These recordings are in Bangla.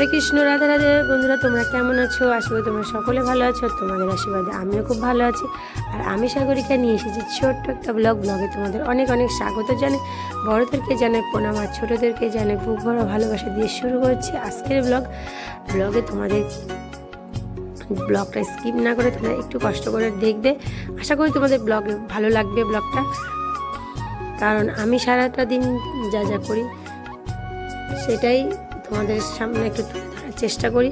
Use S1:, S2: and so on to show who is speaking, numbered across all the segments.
S1: হরে কৃষ্ণ, রাধে রাধে। বন্ধুরা, তোমরা কেমন আছো? আশা করি তোমরা সকলে ভালো আছো। তোমাদের আশীর্বাদে আমিও খুব ভালো আছি। আর আমি সাগরিকা নিয়ে এসেছি ছোট্ট একটা ব্লগ ব্লগে তোমাদের অনেক অনেক স্বাগত জানে বড়োদেরকে জানাই প্রণাম আর ছোটোদেরকে জানাই বুক ভরা ভালোবাসা দিয়ে শুরু করছি আজকের ব্লগ ব্লগে তোমাদের ব্লগটা স্কিপ না করে তোমরা একটু কষ্ট করে দেখবে। আশা করি তোমাদের ব্লগ ভালো লাগবে ব্লগটা কারণ আমি সারাটা দিন যা যা করি, সেটাই তোমাদের সামনে একটু তুলে ধরার চেষ্টা করি।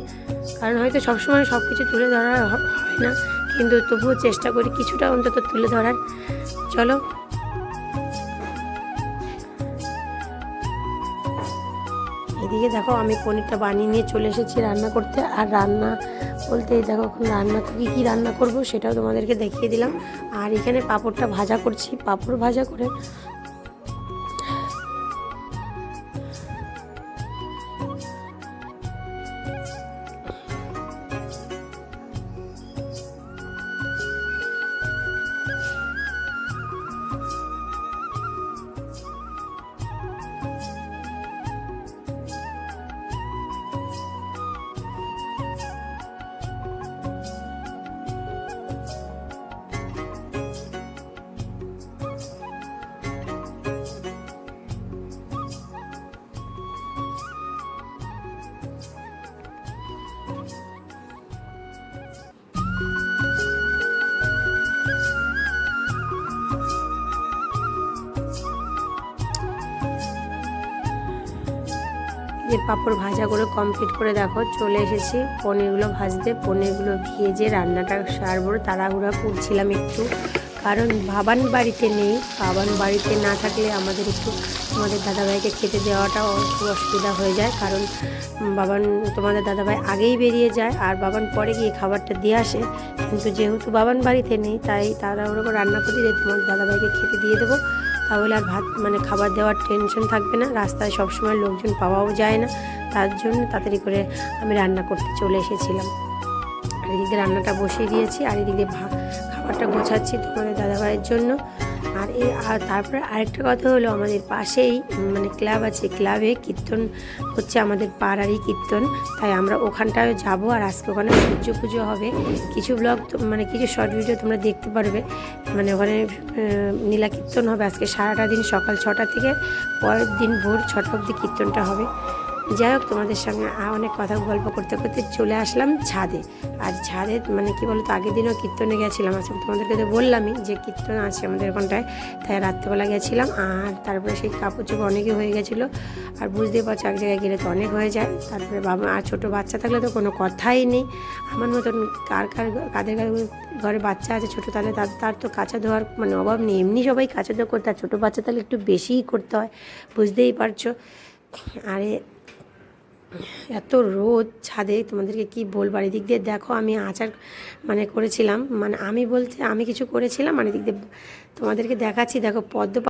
S1: কারণ হয়তো সবসময় সব কিছু তুলে ধরা হয় না। কিন্তু তবুও চেষ্টা করি কিছুটা অন্তত তুলে ধরার। চলো। এদিকে দেখো আমি পনিরটা বানিয়ে নিয়ে চলে এসেছি রান্না করতে। আর রান্না বলতে দেখো এখন রান্না কী কী রান্না করব সেটাও তোমাদেরকে দেখিয়ে দিলাম। আর এখানে পাঁপড়টা ভাজা করছি। পাঁপড় ভাজা করে যে পাঁপড় ভাজা করে কমপ্লিট করে দেখো, চলে এসেছি। পনিরগুলো ভাজতে, পনিরগুলো ভেজে রান্নাটা সারবো, তাড়াহুড়া করছিলাম একটু। কারণ বাবান বাড়িতে নেই, বাবান বাড়িতে না থাকলে আমাদের একটু তোমাদের দাদাভাইকে খেতে দেওয়াটা একটু অসুবিধা হয়ে যায়। কারণ বাবান, তোমাদের দাদাভাই আগেই বেরিয়ে যায়, আর বাবান পরে গিয়ে খাবারটা দিয়ে আসে। কিন্তু যেহেতু বাবান বাড়িতে নেই, তাই তারা করে রান্না করে তোমার দাদাভাইকে খেতে দিয়ে দেবো। তাহলে আর ভাত মানে খাবার দেওয়ার টেনশন থাকবে না। রাস্তায় সবসময় লোকজন পাওয়াও যায় না। তার জন্য তাড়াতাড়ি করে আমি রান্না করতে চলে এসেছিলাম। আর এদিকে রান্নাটা বসিয়ে দিয়েছি, আর এদিকে খাবারটা গোছাচ্ছি তোমাদের দাদাভাইয়ের জন্য। আর এ, আর তারপরে আরেকটা কথা হলো আমাদের পাশেই মানে ক্লাব আছে, ক্লাবে কীর্তন হচ্ছে আমাদের পাড়ারই কীর্তন। তাই আমরা ওখানটায় যাব আর আজকে ওখানে সূর্য পুজো হবে। কিছু ব্লগ মানে কিছু শর্ট ভিডিও তোমরা দেখতে পারবে। মানে ওখানে নীলা কীর্তন হবে আজকে সারাটা দিন সকাল ছটা থেকে, পরের দিন ভোর ছটা অবধি কীর্তনটা হবে। যাই হোক, তোমাদের সঙ্গে অনেক কথা গল্প করতে করতে চলে আসলাম ছাদে। আর ছাদে মানে কি বলতো, আগের দিনও কীর্তনে গেছিলাম, আজকে তোমাদেরকে তো বললামই যে কীর্তন আছে আমাদের ওখানটায় তাই রাত্রেবেলা গেছিলাম, আর তারপরে সেই কাপড় চোপড় অনেকই হয়ে গেছিল। আর বুঝতেই পারছ, এক জায়গায় গেলে তো অনেক হয়ে যায়। তারপরে বাবা, আর ছোটো বাচ্চা থাকলে তো কোনো কথাই নেই। আমার মতন কার কার কাদের কার ঘরে বাচ্চা আছে ছোটো, তাহলে তার তার তো কাঁচা ধোয়ার মানে অভাব নেই। এমনি সবাই কাঁচা ধোয়া করতে আর ছোটো বাচ্চা তাহলে একটু বেশিই করতে হয়, বুঝতেই পারছ। আরে এত রোদ ছাদে, তোমাদেরকে কি বলব? আর এদিক দিয়ে দেখো, আমি আচার মানে করেছিলাম। মানে আমি বলতে, আমি কিছু করেছিলাম মানে এদিক দিয়ে তোমাদেরকে দেখাচ্ছি। দেখো, পদ্ম